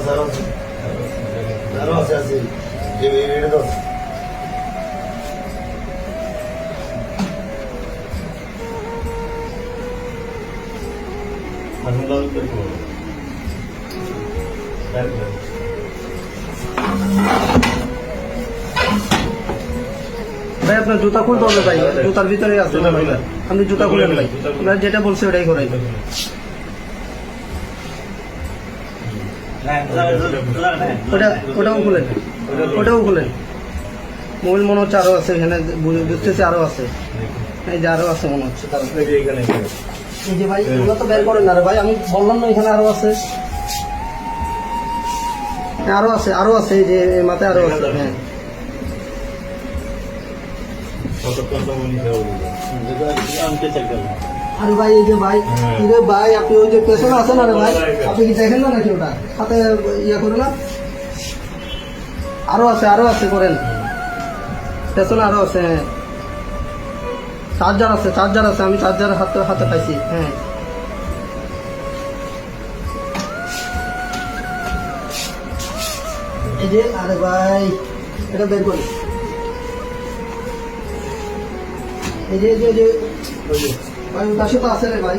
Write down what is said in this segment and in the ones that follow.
একটা একটা। আরও আছে আছে। এটা তো ভাই আপনার জুতা খুলতে হবে ভাই। জুতার ভিতরে আছে। খুলে। আপনি জুতা খুলেন ভাই খুলে। আপনার যেটা বলছে ওটাই করেন ওটা ওটাও খুলেন। ওটাও খুলেন। মোবাইল মনে হচ্ছে আরও আছে এখানে বুঝতেছি আরও আছে। এই যে আরও আছে মনে হচ্ছে। এই যে ভাই এগুলো তো বের করেন না রে ভাই আমি বললাম না এখানে আরও আছে। হ্যাঁ, আরও আছে আরও আছে এই যে মাথায় আরও আছে হ্যাঁ। আরে ভাই এই যে ভাই হ্যাঁ। ভাই আপনি ওই যে পেছনে আছেন না রে ভাই। আপনি কি দেখেন না নাকি ওটা? হাতে ইয়ে করে না? আরও আছে আরও আছে করেন। পেছনে আরও আছে। হ্যাঁ চার্জার আছে চার্জার আছে আমি চার্জার হাতে হাতে পাইছি হ্যাঁ। এই যে আরে ভাই এটা বের করি। এই যে- এই যে। ভাই ওটার সাথে আছে রে ভাই।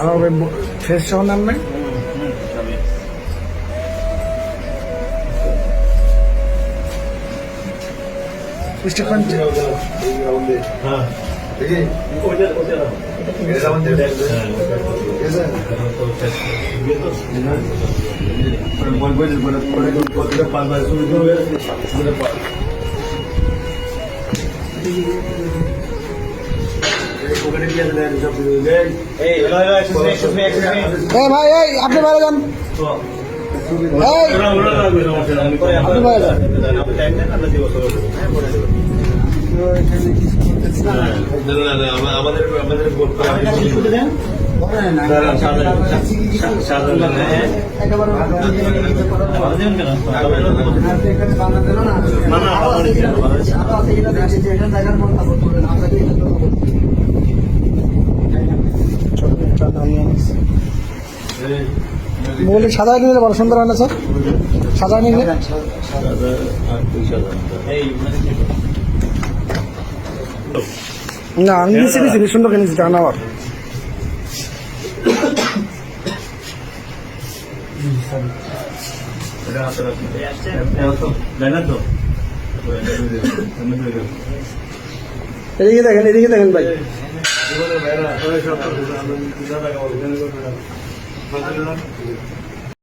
আমার ফেস সহ নাম নাই? স্টেফান Hey, hello, ভাই এই আপনি বাইরে যান আপনি বাইরে যান। না, না। বলি সাদা নিলে বড় সুন্দর হয় না স্যার সাদা নিলে না আমি নিচ্ছি নিচ্ছি সুন্দর কিনেছি জানা আবার এদিকে দেখেন এদিকে দেখেন ভাই। ভাইরা